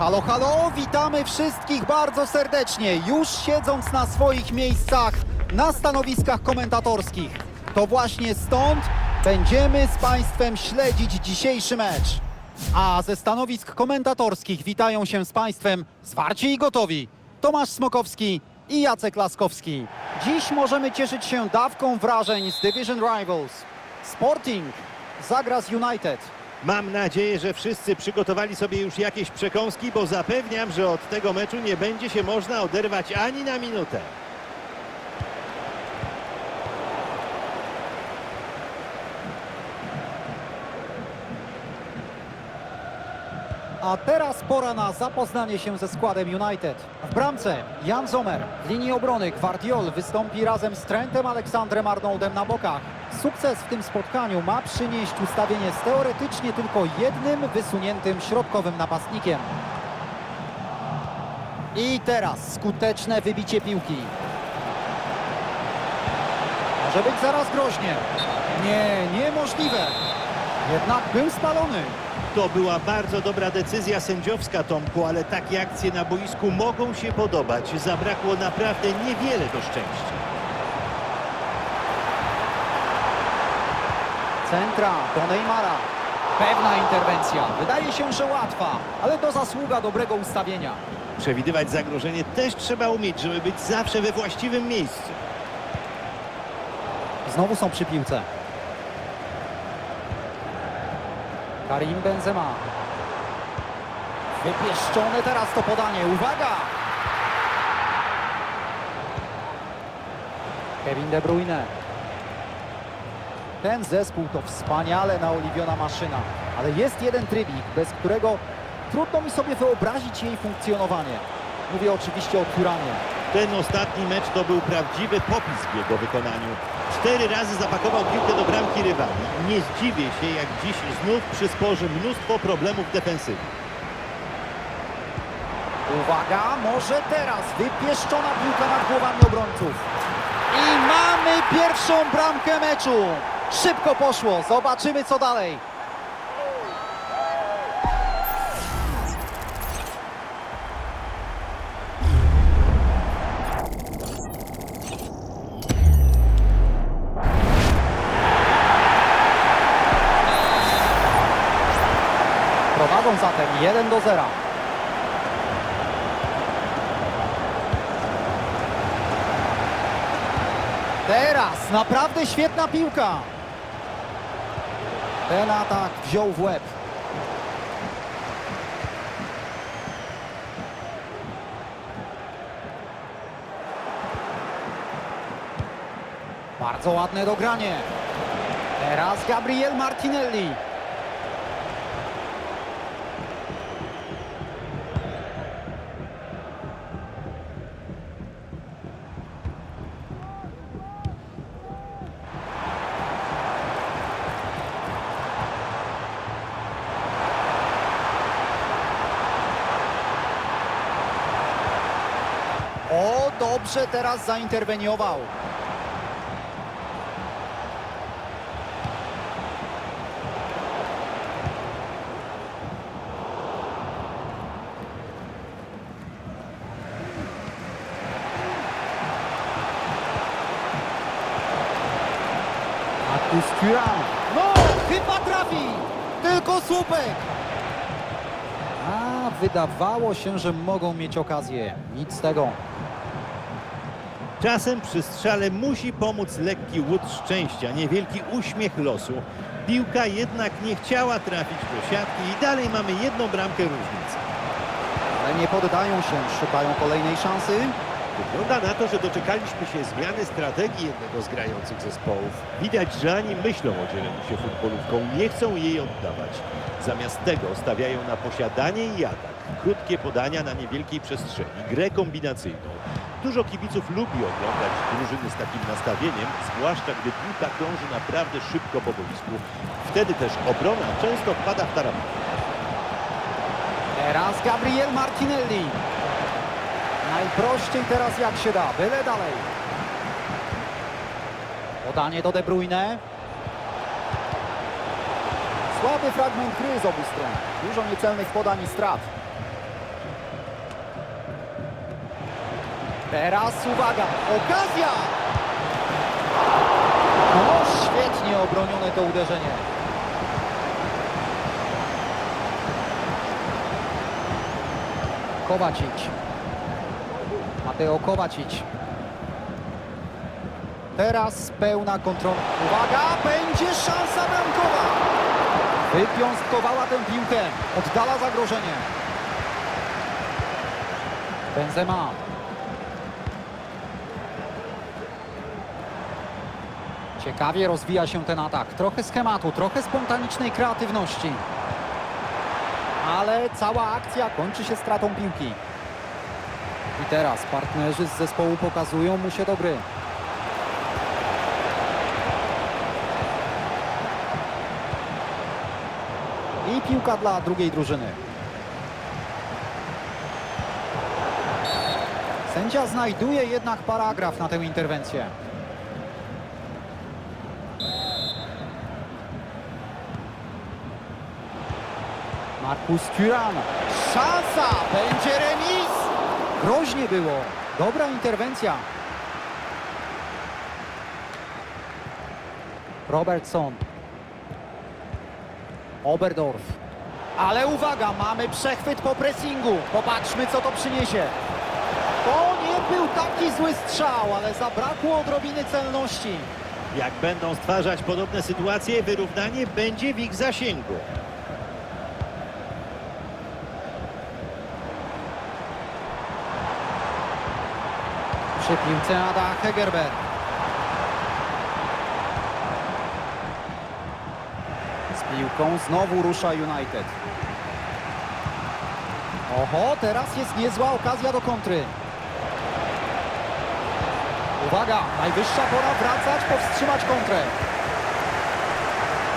Halo, halo, witamy wszystkich bardzo serdecznie, już siedząc na swoich miejscach na stanowiskach komentatorskich. To właśnie stąd będziemy z Państwem śledzić dzisiejszy mecz. A ze stanowisk komentatorskich witają się z Państwem zwarci i gotowi Tomasz Smokowski i Jacek Laskowski. Dziś możemy cieszyć się dawką wrażeń z Division Rivals. Sporting zagra z United. Mam nadzieję, że wszyscy przygotowali sobie już jakieś przekąski, bo zapewniam, że od tego meczu nie będzie się można oderwać ani na minutę. A teraz pora na zapoznanie się ze składem United. W bramce Jan Zomer, w linii obrony Gwardiol wystąpi razem z Trentem Aleksandrem Arnoldem na bokach. Sukces w tym spotkaniu ma przynieść ustawienie z teoretycznie tylko jednym wysuniętym środkowym napastnikiem. I teraz skuteczne wybicie piłki. Może być zaraz groźnie. Nie, niemożliwe. Jednak był spalony. To była bardzo dobra decyzja sędziowska, Tomku, ale takie akcje na boisku mogą się podobać. Zabrakło naprawdę niewiele do szczęścia. Centra do Neymara. Pewna interwencja. Wydaje się, że łatwa, ale to zasługa dobrego ustawienia. Przewidywać zagrożenie też trzeba umieć, żeby być zawsze we właściwym miejscu. Znowu są przy piłce. Karim Benzema. Wypieszczone teraz to podanie. Uwaga! Kevin De Bruyne. Ten zespół to wspaniale naoliwiona maszyna, ale jest jeden trybik, bez którego trudno mi sobie wyobrazić jej funkcjonowanie. Mówię oczywiście o Turanie. Ten ostatni mecz to był prawdziwy popis w jego wykonaniu. Cztery razy zapakował piłkę do bramki rywali. Nie zdziwię się, jak dziś znów przysporzy mnóstwo problemów defensywnych. Uwaga, może teraz wypieszczona piłka nad głowami obrońców. I mamy pierwszą bramkę meczu. Szybko poszło, zobaczymy co dalej. Prowadzą zatem 1 do 0. Teraz naprawdę świetna piłka. Ten atak wziął w łeb. Bardzo ładne dogranie. Teraz Gabriel Martinelli. O, dobrze teraz zainterweniował. Thuram. No, chyba trafi. Tylko słupek. A, wydawało się, że mogą mieć okazję. Nic z tego. Czasem przy strzale musi pomóc lekki łód szczęścia, niewielki uśmiech losu. Piłka jednak nie chciała trafić do siatki i dalej mamy jedną bramkę różnicy. Ale nie poddają się, szukają kolejnej szansy. Wygląda na to, że doczekaliśmy się zmiany strategii jednego z grających zespołów. Widać, że ani myślą o dzieleniu się futbolówką, nie chcą jej oddawać. Zamiast tego stawiają na posiadanie i atak. Krótkie podania na niewielkiej przestrzeni, grę kombinacyjną. Dużo kibiców lubi oglądać drużyny z takim nastawieniem, zwłaszcza gdy piłka krąży naprawdę szybko po boisku. Wtedy też obrona często wpada w tarapatę. Teraz Gabriel Martinelli. Najprościej teraz jak się da, byle dalej. Podanie do De Bruyne. Słaby fragment gry z obu stron. Dużo niecelnych podań i strat. Teraz uwaga, okazja! No, świetnie obronione to uderzenie. Kowacic. Mateo Kowacic. Teraz pełna kontrola. Uwaga, będzie szansa bramkowa. Wypiąstkowała tę piłkę. Oddala zagrożenie. Benzema. Ciekawie rozwija się ten atak. Trochę schematu, trochę spontanicznej kreatywności. Ale cała akcja kończy się stratą piłki. I teraz partnerzy z zespołu pokazują mu się do gry. I piłka dla drugiej drużyny. Sędzia znajduje jednak paragraf na tę interwencję. Markus Thuram. Szansa! Będzie remis! Groźnie było. Dobra interwencja. Robertson. Oberdorf. Ale uwaga, mamy przechwyt po pressingu. Popatrzmy, co to przyniesie. To nie był taki zły strzał, ale zabrakło odrobiny celności. Jak będą stwarzać podobne sytuacje, wyrównanie będzie w ich zasięgu. Przy piłce Ada Hegerberg. Z piłką znowu rusza United. Oho, teraz jest niezła okazja do kontry. Uwaga, najwyższa pora wracać, powstrzymać kontrę.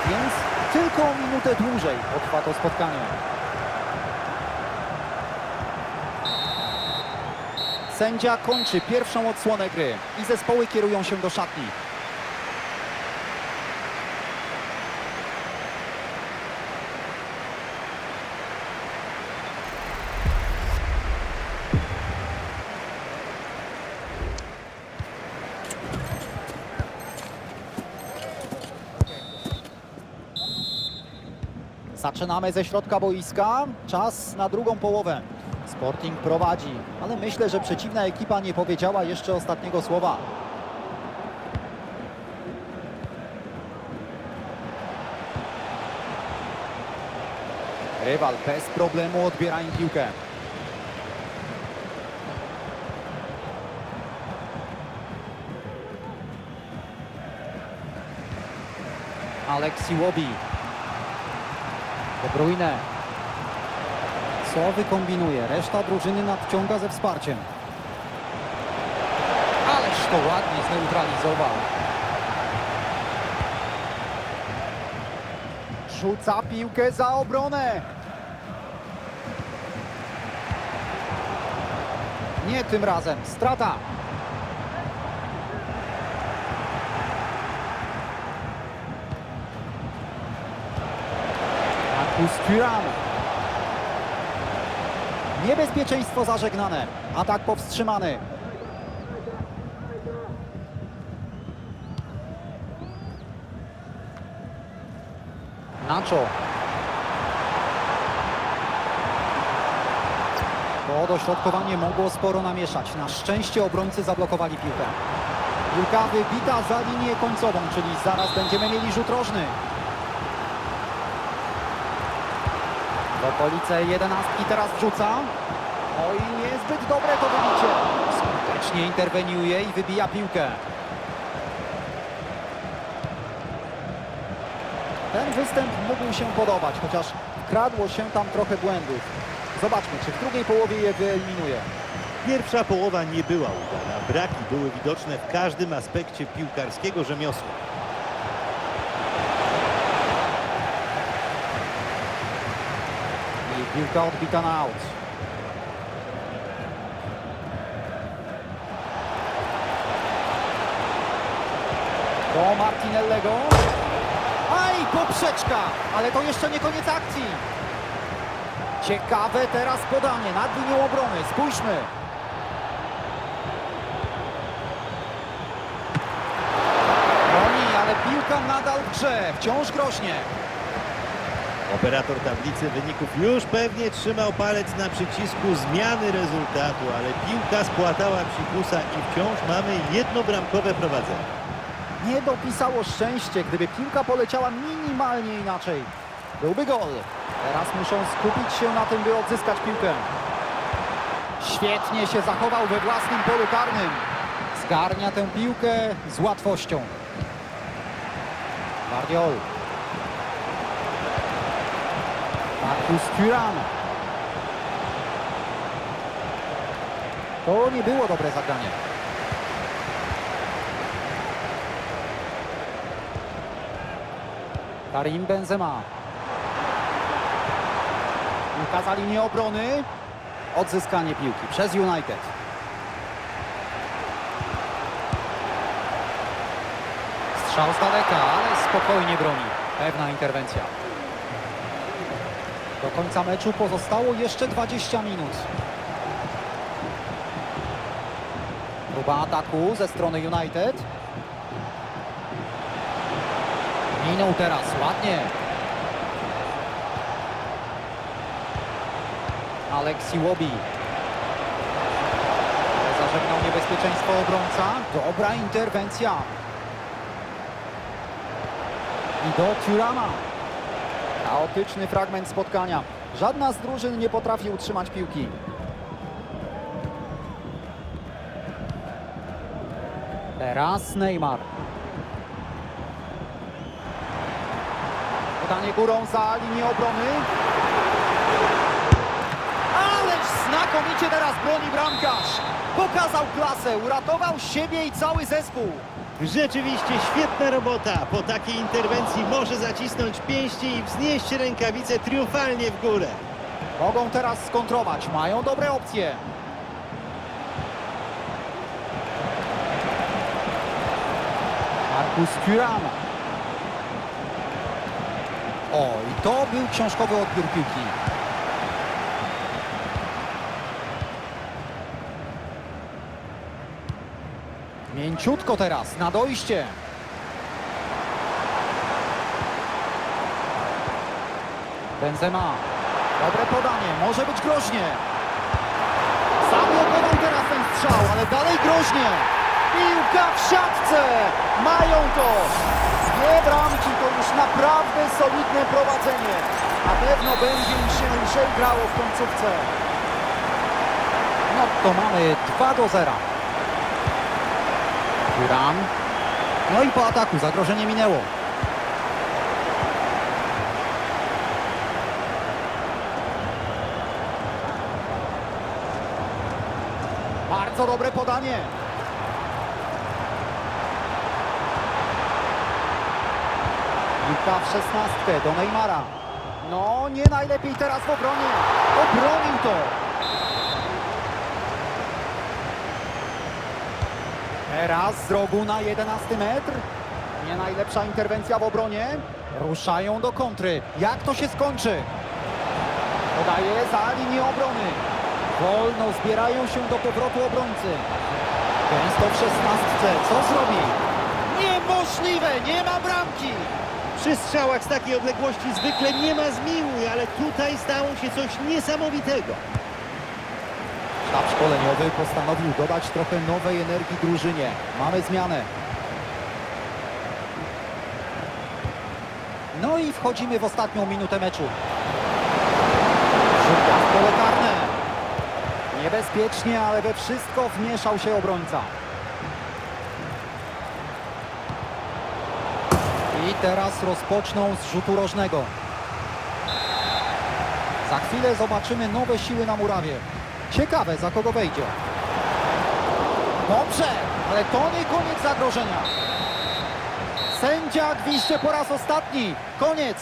Więc tylko minutę dłużej potrwa to spotkanie. Sędzia kończy pierwszą odsłonę gry i zespoły kierują się do szatni. Zaczynamy ze środka boiska. Czas na drugą połowę. Sporting prowadzi, ale myślę, że przeciwna ekipa nie powiedziała jeszcze ostatniego słowa. Rywal bez problemu odbiera im piłkę. Aleksi Łobi. De Bruyne. Co wykombinuje? Reszta drużyny nadciąga ze wsparciem. Ależ to ładnie zneutralizował. Rzuca piłkę za obronę. Nie tym razem. Strata. Thuram. Niebezpieczeństwo zażegnane. Atak powstrzymany. Nacho. To dośrodkowanie mogło sporo namieszać. Na szczęście obrońcy zablokowali piłkę. Piłka wybita za linię końcową, czyli zaraz będziemy mieli rzut rożny. W okolice jedenastki teraz wrzuca. Oj, niezbyt dobre to wybicie. Skutecznie interweniuje i wybija piłkę. Ten występ mógł się podobać, chociaż wkradło się tam trochę błędów. Zobaczmy, czy w drugiej połowie je wyeliminuje. Pierwsza połowa nie była udana. Braki były widoczne w każdym aspekcie piłkarskiego rzemiosła. Piłka odbita na aut. Do Martinellego. Aj, poprzeczka! Ale to jeszcze nie koniec akcji. Ciekawe teraz podanie nad linią obrony. Spójrzmy. No Broni, ale piłka nadal w grze. Wciąż groźnie. Operator tablicy wyników już pewnie trzymał palec na przycisku zmiany rezultatu, ale piłka spłatała psikusa i wciąż mamy jednobramkowe prowadzenie. Nie dopisało szczęście, gdyby piłka poleciała minimalnie inaczej. Byłby gol. Teraz muszą skupić się na tym, by odzyskać piłkę. Świetnie się zachował we własnym polu karnym. Zgarnia tę piłkę z łatwością. Guardiol. Marcus Thuram. To nie było dobre zagranie. Karim Benzema. Piłka za linię obrony. Odzyskanie piłki przez United. Strzał z daleka, ale spokojnie broni. Pewna interwencja. Końca meczu pozostało jeszcze 20 minut. Próba ataku ze strony United. Minął teraz, ładnie. Alex Iwobi. Zażegnał niebezpieczeństwo obrońca. Dobra interwencja. I do Turama. Chaotyczny fragment spotkania. Żadna z drużyn nie potrafi utrzymać piłki. Teraz Neymar. Podanie górą za linię obrony. Ależ znakomicie teraz broni bramkarz. Pokazał klasę, uratował siebie i cały zespół. Rzeczywiście świetna robota. Po takiej interwencji może zacisnąć pięści i wznieść rękawice triumfalnie w górę. Mogą teraz skontrować, mają dobre opcje. Markus Thuram. O, i to był książkowy odbiór piłki. Mięciutko teraz, na dojście. Benzema. Dobre podanie, może być groźnie. Zablokował teraz ten strzał, ale dalej groźnie. Piłka w siatce. Mają to. Dwie bramki to już naprawdę solidne prowadzenie. Na pewno będzie im się lżej grało w końcówce. No to mamy 2 do 0. Turan. No i po ataku zagrożenie minęło. Bardzo dobre podanie. Piłka w szesnastkę do Neymara. No, nie najlepiej teraz w obronie. Obronił to. Teraz z rogu na 11 metr. Nie najlepsza interwencja w obronie. Ruszają do kontry. Jak to się skończy? Podaje za linię obrony. Wolno zbierają się do powrotu obrońcy. Gęsto w szesnastce. Co zrobi? Niemożliwe! Nie ma bramki! Przy strzałach z takiej odległości zwykle nie ma zmiłuj, ale tutaj stało się coś niesamowitego. Sztab szkoleniowy postanowił dodać trochę nowej energii drużynie. Mamy zmianę. No i wchodzimy w ostatnią minutę meczu. Rzutka w pole karne. Niebezpiecznie, ale we wszystko wmieszał się obrońca. I teraz rozpoczną z rzutu rożnego. Za chwilę zobaczymy nowe siły na murawie. Ciekawe, za kogo wejdzie. Dobrze, ale to nie koniec zagrożenia. Sędzia gwizdże po raz ostatni. Koniec.